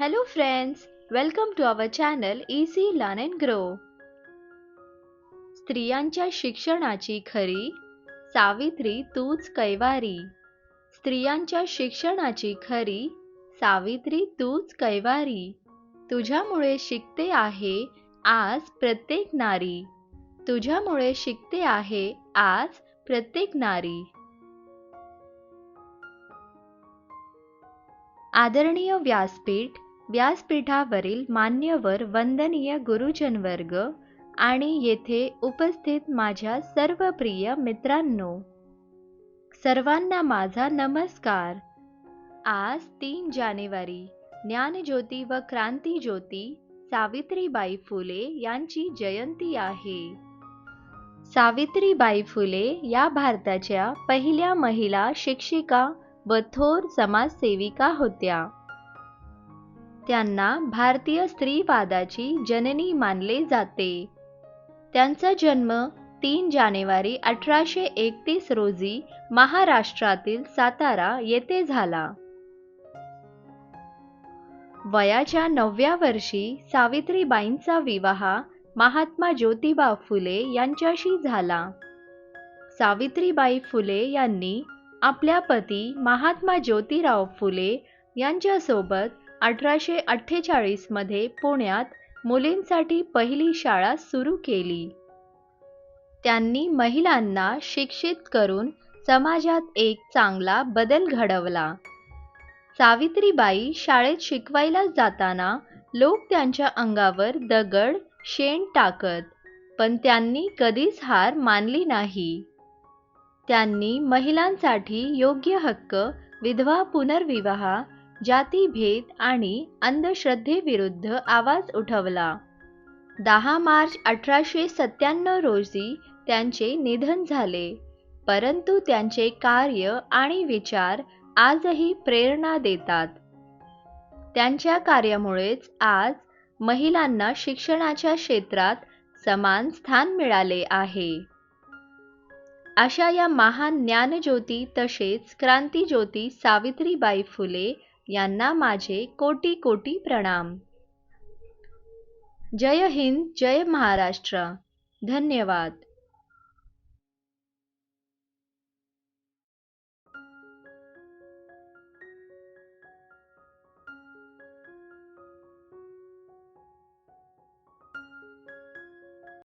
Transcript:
Hello friends, welcome to our channel Easy Learn and Grow. स्त्रियांच्या शिक्षणाची खरी सावित्री तूच कैवारी. स्त्रियांच्या शिक्षणाची खरी सावित्री तूच कैवारी. तुझ्यामुळे शिकते आहे आज प्रत्येक नारी. तुझ्यामुळे शिकते आहे आज प्रत्येक नारी. आदरणीय व्यासपीठ व्यासपीठावरील मान्यवर वंदनीय गुरुजनवर्ग आणि येथे उपस्थित माझ्या सर्व प्रिय मित्रांनो सर्वांना माझा नमस्कार. आज तीन जानेवारी ज्ञानज्योती व क्रांतीज्योती सावित्रीबाई फुले यांची जयंती आहे. सावित्रीबाई फुले या भारताच्या पहिल्या महिला शिक्षिका व थोर समाजसेविका होत्या. त्यांना भारतीय स्त्रीवादाची जननी मानले जाते. त्यांचा जन्म तीन जानेवारी अठराशे एकतीस रोजी महाराष्ट्रातील सातारा येथे झाला. वयाच्या नवव्या वर्षी सावित्रीबाईंचा विवाह महात्मा ज्योतिबा फुले यांच्याशी झाला. सावित्रीबाई फुले यांनी आपल्या पती महात्मा ज्योतिराव फुले यांच्यासोबत अठराशे अठ्ठेचाळीसमध्ये पुण्यात मुलींसाठी पहिली शाळा सुरू केली. त्यांनी महिलांना शिक्षित करून समाजात एक चांगला बदल घडवला. सावित्रीबाई शाळेत शिकवायला जाताना लोक त्यांच्या अंगावर दगड शेण टाकत पण त्यांनी कधीच हार मानली नाही. त्यांनी महिलांसाठी योग्य हक्क विधवा पुनर्विवाह जातीभेद आणि अंधश्रद्धेविरुद्ध आवाज उठवला. दहा मार्च अठराशे सत्त्याण्णव रोजी त्यांचे निधन झाले. परंतु त्यांचे कार्य आणि विचार आजही प्रेरणा देतात. त्यांच्या कार्यामुळेच आज महिलांना शिक्षणाच्या क्षेत्रात समान स्थान मिळाले आहे. अशा या महान ज्ञानज्योती तसेच क्रांतीज्योती सावित्रीबाई फुले यांना माझे कोटी कोटी प्रणाम. जय हिंद जय महाराष्ट्र. धन्यवाद.